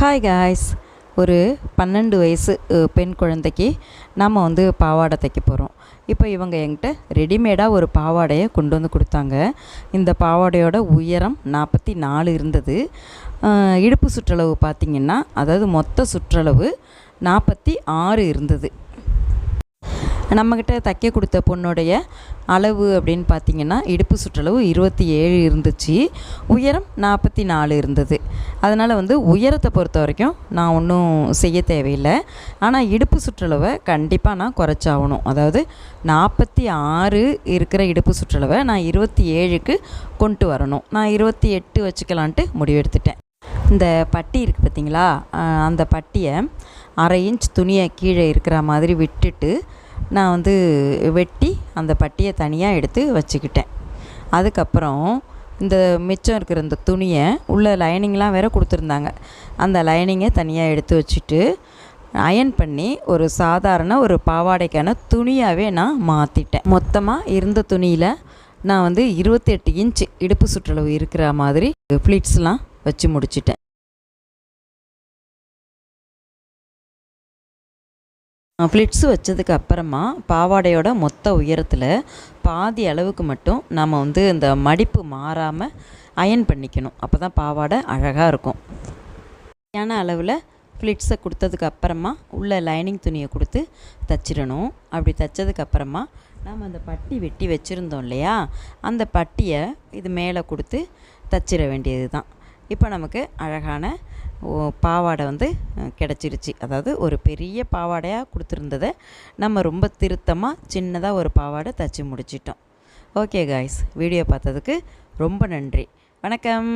Hi guys ஒரு பன்னெண்டு வயசு பெண் குழந்தைக்கு நாம் வந்து பாவாடை தைக்க போகிறோம் இப்போ இவங்க என்கிட்ட ரெடிமேடாக ஒரு பாவாடையை கொண்டு வந்து கொடுத்தாங்க. இந்த பாவாடையோட உயரம் நாற்பத்தி நாலு இருந்தது. இடுப்பு சுற்றளவு பார்த்திங்கன்னா அதாவது மொத்த சுற்றளவு நாற்பத்தி ஆறு இருந்தது. நம்மக்கிட்ட தைக்க கொடுத்த பொண்ணுடைய அளவு அப்படின்னு பார்த்தீங்கன்னா இடுப்பு சுற்றளவு இருபத்தி ஏழு இருந்துச்சு. உயரம் நாற்பத்தி நாலு இருந்தது. அதனால் வந்து உயரத்தை பொறுத்த வரைக்கும் நான் ஒன்றும் செய்ய தேவையில்லை. ஆனால் இடுப்பு சுற்றளவை கண்டிப்பாக நான் குறைச்சாகணும். அதாவது நாற்பத்தி ஆறு இருக்கிற இடுப்பு சுற்றளவை நான் இருபத்தி ஏழுக்கு கொண்டு வரணும். நான் இருபத்தி எட்டு வச்சுக்கலான்ட்டு முடிவெடுத்துட்டேன். இந்த பட்டி இருக்குது பார்த்தீங்களா? அந்த பட்டியை அரை இன்ச் துணியை கீழே இருக்கிற மாதிரி விட்டுட்டு நான் வந்து வெட்டி அந்த பட்டியை தனியாக எடுத்து வச்சுக்கிட்டேன். அதுக்கப்புறம் இந்த மிச்சம் இருக்கிற இந்த துணியை உள்ள லைனிங்லாம் வேறு கொடுத்துருந்தாங்க. அந்த லைனிங்கை தனியாக எடுத்து வச்சுட்டு அயன் பண்ணி ஒரு சாதாரண ஒரு பாவாடைக்கான துணியாகவே நான் மாற்றிட்டேன் மொத்தமாக இருந்த துணியில் நான் வந்து இருபத்தெட்டு இன்ச் இடுப்பு சுற்றளவு இருக்கிற மாதிரி ஃப்ளிட்ஸ்லாம் வச்சு முடிச்சிட்டேன். ஃப்ளிட்ஸ் வச்சதுக்கு அப்புறமா பாவாடையோட மொத்த உயரத்தில் பாதி அளவுக்கு மட்டும் நம்ம வந்து இந்த மடிப்பு மாறாமல் அயன் பண்ணிக்கணும். அப்போ தான் பாவாடை அழகாக இருக்கும். சரியான அளவில் ஃப்ளிட்ஸை கொடுத்ததுக்கு அப்புறமா உள்ள லைனிங் துணியை கொடுத்து தச்சிடணும். அப்படி தைச்சதுக்கு அப்புறமா நாம் அந்த பட்டி வெட்டி வச்சுருந்தோம் இல்லையா? அந்த பட்டியை இது மேலே கொடுத்து தச்சிட வேண்டியது தான் இப்போ நமக்கு அழகான ஓ, பாவாடை வந்து கிடச்சிருச்சு. அதாவது ஒரு பெரிய பாவாடையாக கொடுத்துருந்ததை நம்ம ரொம்ப திருத்தமாக சின்னதாக ஒரு பாவாடை தச்சு முடிச்சிட்டோம். ஓகே காய்ஸ் வீடியோ பார்த்ததுக்கு ரொம்ப நன்றி. வணக்கம்.